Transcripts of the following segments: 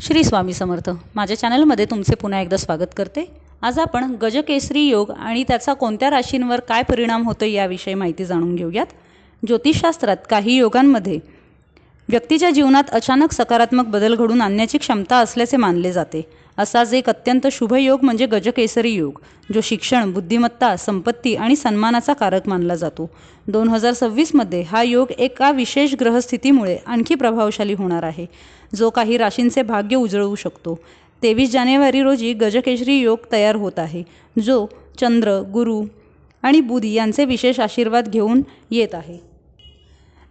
श्री स्वामी समर्थ. माझ्या चॅनलमध्ये तुमचे पुन्हा एकदा स्वागत करते. आज आपण गजकेसरी योग आणि त्याचा कोणत्या राशींवर काय परिणाम होतो याविषयी माहिती जाणून घेऊयात. ज्योतिषशास्त्रात काही योगांमध्ये व्यक्तीच्या जीवनात अचानक सकारात्मक बदल घडून आणण्याची क्षमता असल्याचे मानले जाते. असाच एक अत्यंत शुभ योग म्हणजे गजकेसरी योग जो शिक्षण बुद्धिमत्ता संपत्ती आणि सन्मानाचा कारक मानला जातो. दोन हजार सव्वीसमध्ये हा योग एका विशेष ग्रहस्थितीमुळे आणखी प्रभावशाली होणार आहे. जो काही राशींचे भाग्य उजळवू शकतो. तेवीस जानेवारी रोजी गजकेसरी योग तयार होत आहे जो चंद्र गुरु आणि बुध यांचे विशेष आशीर्वाद घेऊन येत आहे.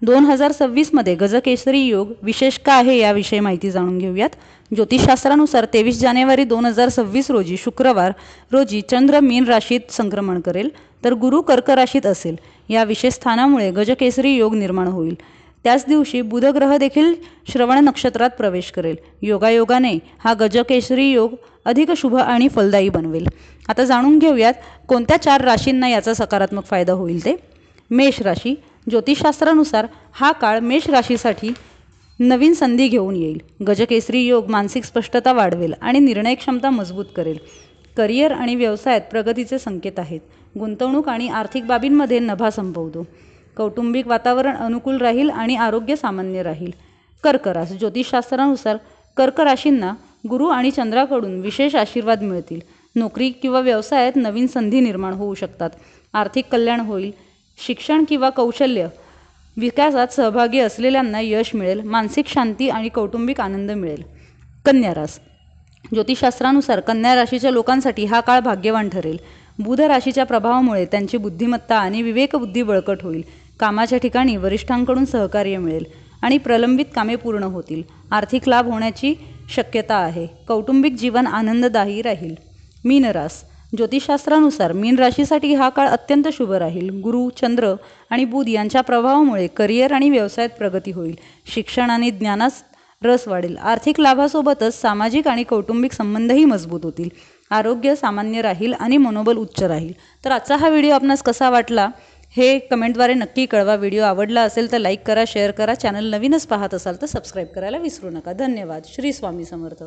दोन हजार सव्वीसमध्ये गजकेसरी योग विशेष का आहे याविषयी माहिती जाणून घेऊयात. ज्योतिषशास्त्रानुसार तेवीस जानेवारी दोन हजार सव्वीस रोजी शुक्रवार रोजी चंद्र मीन राशीत संक्रमण करेल तर गुरु कर्क राशीत असेल. या विशेष स्थानामुळे गजकेसरी योग निर्माण होईल. त्याच दिवशी बुधग्रह देखील श्रवण नक्षत्रात प्रवेश करेल. योगायोगाने हा गजकेसरी योग अधिक शुभ आणि फलदायी बनवेल. आता जाणून घेऊयात कोणत्या चार राशींना याचा सकारात्मक फायदा होईल ते? मेष राशी ज्योतिषशास्त्रानुसार हा काळ मेष राशीसाठी नवीन संधी घेऊन येईल. गजकेसरी योग मानसिक स्पष्टता वाढवेल आणि निर्णय क्षमता मजबूत करेल. करिअर आणि व्यवसायात प्रगतीचे संकेत आहेत. गुंतवणूक आणि आर्थिक बाबींमध्ये नभा संपवतो. कौटुंबिक वातावरण अनुकूल राहील आणि आरोग्य सामान्य राहील. कर्क रास ज्योतिषशास्त्रानुसार कर्क राशींना गुरु आणि चंद्राकडून विशेष आशीर्वाद मिळतील. नोकरी किंवा व्यवसायात नवीन संधी निर्माण होऊ शकतात. आर्थिक कल्याण होईल. शिक्षण किंवा कौशल्य विकासात सहभागी असलेल्यांना यश मिळेल मानसिक शांती आणि कौटुंबिक आनंद मिळेल. कन्या रास. ज्योतिषशास्त्रानुसार कन्या राशीच्या लोकांसाठी हा काळ भाग्यवान ठरेल. बुध राशीच्या प्रभावामुळे त्यांची बुद्धिमत्ता आणि विवेकबुद्धी बळकट होईल. कामाच्या ठिकाणी वरिष्ठांकडून सहकार्य मिळेल आणि प्रलंबित कामे पूर्ण होतील. आर्थिक लाभ होण्याची शक्यता आहे. कौटुंबिक जीवन आनंददायी राहील. मीनरास. ज्योतिषशास्त्रानुसार मीन राशीसाठी हा काळ अत्यंत शुभ राहील. गुरु चंद्र आणि बुध यांच्या प्रभावामुळे करिअर आणि व्यवसायात प्रगती होईल. शिक्षण आणि ज्ञानास रस वाढेल. आर्थिक लाभासोबतच सामाजिक आणि कौटुंबिक संबंधही मजबूत होतील. आरोग्य सामान्य राहील आणि मनोबल उच्च राहील. तर आजचा हा व्हिडिओ आपणास कसा वाटला हे कमेंटद्वारे नक्की कळवा. व्हिडिओ आवडला असेल तर लाईक करा शेअर करा. चॅनल नवीनच पाहत असाल तर सबस्क्राईब करायला विसरू नका. धन्यवाद. श्री स्वामी समर्थ.